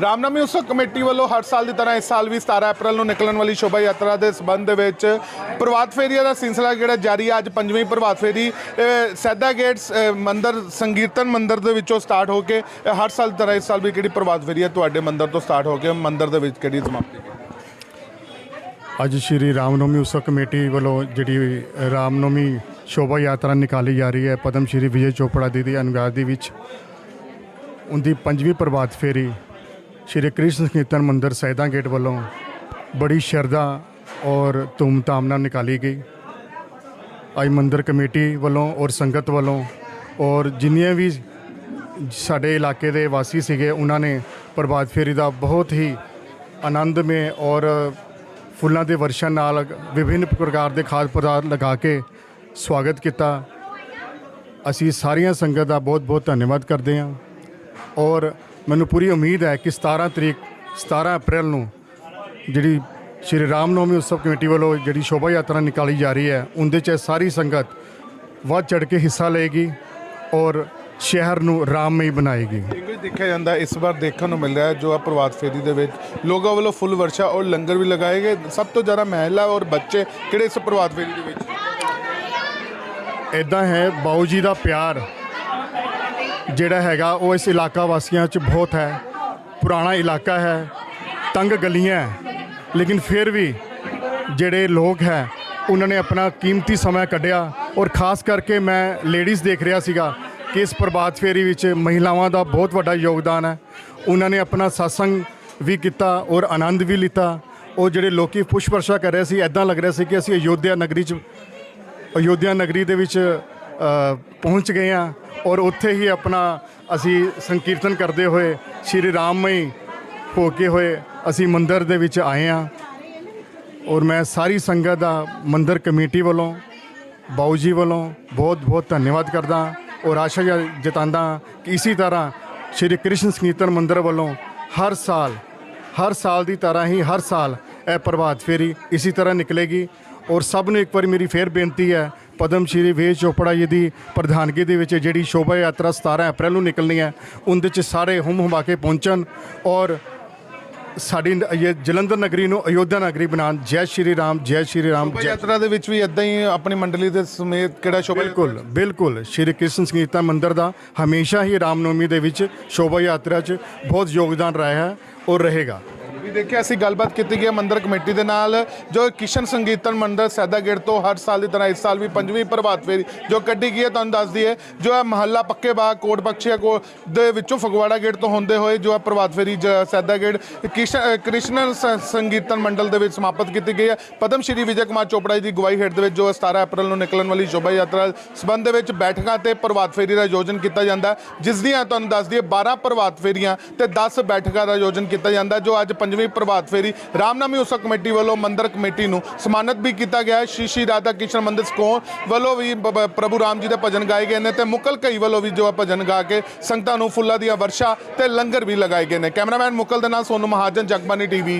ਰਾਮਨਾਮੀ ਉਤਸਵ ਕਮੇਟੀ ਵੱਲੋਂ ਹਰ ਸਾਲ ਦੀ ਤਰ੍ਹਾਂ ਇਸ ਸਾਲ ਵੀ 17 ਅਪ੍ਰੈਲ ਨੂੰ ਨਿਕਲਣ ਵਾਲੀ ਸ਼ੋਭਾ ਯਾਤਰਾ ਦੇ ਸਬੰਧ ਦੇ ਵਿੱਚ ਪ੍ਰਭਾਤ ਫੇਰੀਆਂ ਦਾ ਸਿਲਸਿਲਾ ਜਿਹੜਾ ਜਾਰੀ ਹੈ ਅੱਜ ਪੰਜਵੀਂ ਪ੍ਰਭਾਤ ਫੇਰੀ ਅ, ਸੈਦਾ ਗੇਟਸ ਅ, ਮੰਦਿਰ ਸੰਗੀਰਤਨ ਮੰਦਰ ਦੇ ਵਿੱਚੋਂ ਸਟਾਰਟ ਹੋ ਕੇ ਹਰ ਸਾਲ ਦੀ ਤਰ੍ਹਾਂ ਇਸ ਸਾਲ ਵੀ ਕਿਹੜੀ ਪ੍ਰਭਾਤ ਫੇਰੀ ਹੈ ਤੁਹਾਡੇ ਮੰਦਰ ਤੋਂ ਸਟਾਰਟ ਹੋ ਕੇ ਮੰਦਰ ਦੇ ਵਿੱਚ ਕਿਹੜੀ ਸਮਾਪਤੀ ਅੱਜ ਸ਼੍ਰੀ ਰਾਮਨਵਮੀ ਉਤਸਵ ਕਮੇਟੀ ਵੱਲੋਂ ਜਿਹੜੀ ਰਾਮਨਵਮੀ ਸ਼ੋਭਾ ਯਾਤਰਾ ਨਿਕਾਲੀ ਜਾ ਰਹੀ ਹੈ ਪਦਮ ਸ਼੍ਰੀ ਵਿਜੇ ਚੋਪੜਾ ਜੀ ਦੀ ਅਨੁਗਾਦੀ ਵਿੱਚ ਉਹਦੀ ਪੰਜਵੀਂ ਪ੍ਰਭਾਤ ਫੇਰੀ ਸ਼੍ਰੀ ਕ੍ਰਿਸ਼ਨ ਕੀਰਤਨ ਮੰਦਿਰ ਸੈਦਾ ਗੇਟ ਵੱਲੋਂ ਬੜੀ ਸ਼ਰਧਾ ਔਰ ਧੂਮਧਾਮ ਨਾਲ ਨਿਕਾਲੀ ਗਈ। ਅੱਜ ਮੰਦਿਰ ਕਮੇਟੀ ਵੱਲੋਂ ਔਰ ਸੰਗਤ ਵੱਲੋਂ ਔਰ ਜਿੰਨੀਆਂ ਵੀ ਸਾਡੇ ਇਲਾਕੇ ਦੇ ਵਾਸੀ ਸੀਗੇ, ਉਹਨਾਂ ਨੇ ਪ੍ਰਭਾਤ ਫੇਰੀ ਦਾ ਬਹੁਤ ਹੀ ਆਨੰਦਮਈ ਔਰ ਫੁੱਲਾਂ ਦੇ ਵਰਸ਼ਣ ਨਾਲ ਵਿਭਿੰਨ ਪ੍ਰਕਾਰ ਦੇ ਖਾਦ ਪਦਾਰਥ ਲਗਾ ਕੇ ਸਵਾਗਤ ਕੀਤਾ। ਅਸੀਂ ਸਾਰੀਆਂ ਸੰਗਤ ਦਾ ਬਹੁਤ ਬਹੁਤ ਧੰਨਵਾਦ ਕਰਦੇ ਹਾਂ ਔਰ ਮੈਨੂੰ ਪੂਰੀ ਉਮੀਦ ਹੈ ਕਿ 17 ਤਰੀਕ 17 ਅਪ੍ਰੈਲ ਨੂੰ ਜਿਹੜੀ ਸ਼੍ਰੀ ਰਾਮ ਨਵਮੀ ਉਤਸਵ ਕਮੇਟੀ ਵੱਲੋਂ ਜਿਹੜੀ ਸ਼ੋਭਾ ਯਾਤਰਾ ਨਿਕਾਲੀ ਜਾ ਰਹੀ ਹੈ ਉਹਦੇ 'ਚ ਸਾਰੀ ਸੰਗਤ ਵੱਧ ਚੜ ਕੇ ਹਿੱਸਾ ਲਏਗੀ ਔਰ ਸ਼ਹਿਰ ਨੂੰ ਰਾਮਮਈ ਬਣਾਏਗੀ। ਇੰਗਲਿਸ਼ ਦੇਖਿਆ ਜਾਂਦਾ ਇਸ ਵਾਰ ਦੇਖਣ ਨੂੰ ਮਿਲ ਰਿਹਾ ਹੈ ਜੋ ਆ ਪ੍ਰਭਾਤ ਫੇਰੀ ਦੇ ਵਿੱਚ ਲੋਕਾਂ ਵੱਲੋਂ ਫੁੱਲ ਵਰਸ਼ਾ ਔਰ ਲੰਗਰ ਵੀ ਲਗਾਏ ਗਏ। ਸਭ ਤੋਂ ਜ਼ਿਆਦਾ ਮਹਿਲਾ ਔਰ ਬੱਚੇ ਕਿਹੜੇ ਇਸ ਪ੍ਰਭਾਤ ਫੇਰੀ ਦੇ ਵਿੱਚ? ਇਦਾਂ ਹੈ ਬਾਊ ਜੀ ਦਾ ਪਿਆਰ ਜਿਹੜਾ ਹੈਗਾ ਉਹ ਇਸ ਇਲਾਕਾ ਵਾਸੀਆਂ 'ਚ ਬਹੁਤ ਹੈ, ਪੁਰਾਣਾ ਇਲਾਕਾ ਹੈ, ਤੰਗ ਗਲੀਆਂ ਹੈ, ਲੇਕਿਨ ਫਿਰ ਵੀ ਜਿਹੜੇ ਲੋਕ ਹੈ, ਉਹਨਾਂ ਨੇ ਆਪਣਾ ਕੀਮਤੀ ਸਮਾਂ ਕੱਢਿਆ ਔਰ ਖਾਸ ਕਰਕੇ ਮੈਂ ਲੇਡੀਜ਼ ਦੇਖ ਰਿਹਾ ਸੀਗਾ ਕਿ ਇਸ ਪ੍ਰਭਾਤ ਫੇਰੀ ਵਿੱਚ ਮਹਿਲਾਵਾਂ ਦਾ ਬਹੁਤ ਵੱਡਾ ਯੋਗਦਾਨ ਹੈ। ਉਹਨਾਂ ਨੇ ਆਪਣਾ satsang ਵੀ ਕੀਤਾ ਔਰ ਆਨੰਦ ਵੀ ਲਿੱਤਾ। ਉਹ ਜਿਹੜੇ ਲੋਕੀ ਪੁਸ਼ਪ ਵਰਸ਼ਾ ਕਰ ਰਹੇ ਸੀ ਐਦਾਂ ਲੱਗ ਰਿਹਾ ਸੀ ਕਿ ਅਸੀਂ ਅਯੋਧਿਆ ਨਗਰੀ 'ਚ, ਅਯੋਧਿਆ ਨਗਰੀ ਦੇ ਵਿੱਚ ਪਹੁੰਚ ਗਏ ਹਾਂ। ਔਰ ਉੱਥੇ ਹੀ ਆਪਣਾ ਅਸੀਂ ਸੰਕੀਰਤਨ ਕਰਦੇ ਹੋਏ ਸ਼੍ਰੀ ਰਾਮਮਈ ਹੋ ਕੇ ਹੋਏ ਅਸੀਂ ਮੰਦਿਰ ਦੇ ਵਿੱਚ ਆਏ ਹਾਂ। ਔਰ ਮੈਂ ਸਾਰੀ ਸੰਗਤ ਦਾ ਮੰਦਿਰ ਕਮੇਟੀ ਵੱਲੋਂ ਬਾਊ ਜੀ ਵੱਲੋਂ ਬਹੁਤ ਬਹੁਤ ਧੰਨਵਾਦ ਕਰਦਾ ਔਰ ਆਸ਼ਾ ਜ- ਜਤਾਉਂਦਾ ਕਿ ਇਸੇ ਤਰ੍ਹਾਂ ਸ਼੍ਰੀ ਕ੍ਰਿਸ਼ਨ ਸੰਕੀਰਤਨ ਮੰਦਿਰ ਵੱਲੋਂ ਹਰ ਸਾਲ ਹਰ ਸਾਲ ਦੀ ਤਰ੍ਹਾਂ ਹੀ ਹਰ ਸਾਲ ਇਹ ਪ੍ਰਭਾਤ ਫੇਰੀ ਇਸੇ ਤਰ੍ਹਾਂ ਨਿਕਲੇਗੀ। ਔਰ ਸਭ ਨੂੰ ਇੱਕ ਵਾਰੀ ਮੇਰੀ ਫੇਰ ਬੇਨਤੀ ਹੈ ਪਦਮ ਸ਼੍ਰੀ ਵੇਸ਼ ਚੋਪੜਾ ਜੀ ਦੀ ਪ੍ਰਧਾਨਗੀ ਦੇ ਵਿੱਚ ਜਿਹੜੀ ਸ਼ੋਭਾ ਯਾਤਰਾ 17 ਅਪ੍ਰੈਲ ਨੂੰ ਨਿਕਲਣੀ ਹੈ ਉਹਦੇ 'ਚ ਸਾਰੇ ਹੁਮ ਹੁਮਾ ਕੇ ਪਹੁੰਚਣ ਔਰ ਸਾਡੀ ਇਹ ਜਲੰਧਰ ਨਗਰੀ ਨੂੰ ਅਯੋਧਿਆ ਨਗਰੀ ਬਣਾਉਣ। ਜੈ ਸ਼੍ਰੀ ਰਾਮ ਜੈ ਸ਼੍ਰੀ ਰਾਮ ਜੈ ਯਾਤਰਾ ਦੇ ਵਿੱਚ ਵੀ ਇਦਾਂ ਹੀ ਆਪਣੀ ਮੰਡਲੀ ਦੇ ਸਮੇਤ ਕਿਹੜਾ ਸ਼ੋਭਾ ਬਿਲਕੁਲ ਬਿਲਕੁਲ। ਸ਼੍ਰੀ ਕ੍ਰਿਸ਼ਨ ਸੰਗੀਤਾ ਮੰਦਿਰ ਦਾ ਹਮੇਸ਼ਾ ਹੀ ਰਾਮਨਵਮੀ ਦੇ ਵਿੱਚ ਸ਼ੋਭਾ ਯਾਤਰਾ 'ਚ ਬਹੁਤ ਯੋਗਦਾਨ ਰਿਹਾ ਹੈ ਔਰ ਰਹੇਗਾ। ਵੀ ਦੇਖਿਆ, ਅਸੀਂ ਗੱਲਬਾਤ ਕੀਤੀ ਗਈ ਹੈ ਮੰਦਿਰ ਕਮੇਟੀ ਦੇ ਨਾਲ, ਜੋ ਕਿਸ਼ਨ ਸੰਗੀਤਨ ਮੰਦਿਰ ਸੈਦਾ ਗੇਟ ਤੋਂ ਹਰ ਸਾਲ ਦੀ ਤਰ੍ਹਾਂ ਇਸ ਸਾਲ ਵੀ ਪੰਜਵੀਂ ਪ੍ਰਭਾਤ ਫੇਰੀ ਜੋ ਕੱਢੀ ਗਈ ਹੈ, ਤੁਹਾਨੂੰ ਦੱਸ ਦਈਏ, ਜੋ ਹੈ ਮਹੱਲਾ ਪੱਕੇ ਬਾਗ, ਕੋਟ ਬਖਸ਼ੀਆ ਕੋ ਦੇ ਵਿੱਚੋਂ ਫਗਵਾੜਾ ਗੇਟ ਤੋਂ ਹੁੰਦੇ ਹੋਏ ਜੋ ਹੈ ਪ੍ਰਭਾਤ ਫੇਰੀ ਜ- ਸੈਦਾ ਗੇਟ ਕਿਸ਼ਨ ਕ੍ਰਿਸ਼ਨ ਸ- ਸੰਗੀਤਨ ਮੰਡਲ ਦੇ ਵਿੱਚ ਸਮਾਪਤ ਕੀਤੀ ਗਈ ਹੈ। ਪਦਮ ਸ਼੍ਰੀ ਵਿਜੇ ਕੁਮਾਰ ਚੋਪੜਾ ਜੀ ਦੀ ਗਵਾਹੀ ਹੇਠ ਦੇ ਵਿੱਚ ਜੋ 17 ਅਪ੍ਰੈਲ ਨੂੰ ਨਿਕਲਣ ਵਾਲੀ ਸ਼ੋਭਾ ਯਾਤਰਾ ਸਬੰਧ ਦੇ ਵਿੱਚ ਬੈਠਕਾਂ ਤੇ ਪ੍ਰਭਾਤ ਫੇਰੀ ਦਾ ਆਯੋਜਨ ਕੀਤਾ ਜਾਂਦਾ ਜਿਸ ਦੀਆਂ ਤੁਹਾਨੂੰ ਦੱਸ ਦਈਏ 12 ਪ੍ਰਭਾਤ ਫੇਰੀਆਂ ਤੇ 10 ਬੈਠਕਾਂ ਦਾ ਆਯੋਜਨ ਕੀਤਾ ਜਾਂਦਾ ਜੋ ਅੱਜ ਪੰਜਵੀਂ ਪ੍ਰਭਾਤ ਫੇਰੀ। ਰਾਮਨਾਮੀ ਉਤਸਵ ਕਮੇਟੀ ਵੱਲੋਂ ਮੰਦਿਰ ਕਮੇਟੀ ਨੂੰ ਸਨਮਾਨਿਤ ਵੀ ਕੀਤਾ ਗਿਆ ਹੈ। ਸ਼੍ਰੀ ਸ਼੍ਰੀ ਰਾਧਾ ਕ੍ਰਿਸ਼ਨ ਮੰਦਿਰ ਸਕੋਨ ਵੱਲੋਂ ਵੀ ਪ੍ਰਭੂ ਰਾਮ ਜੀ ਦੇ ਭਜਨ ਗਾਏ ਗਏ ਨੇ ਤੇ ਮੁਕਲ ਕਈ ਵੱਲੋਂ ਵੀ ਜੋ ਹੈ ਭਜਨ ਗਾ ਕੇ ਸੰਗਤਾਂ ਨੂੰ ਫੁੱਲਾਂ ਦੀਆਂ ਵਰਸ਼ਾ ਤੇ ਲੰਗਰ ਵੀ ਲਗਾਏ ਗਏ ਨੇ। ਕੈਮਰਾਮੈਨ ਮੁਕਲ ਦੇ ਨਾਲ ਸੋਨੂ ਮਹਾਜਨ ਜਗਬਾਨੀ ਟੀਵੀ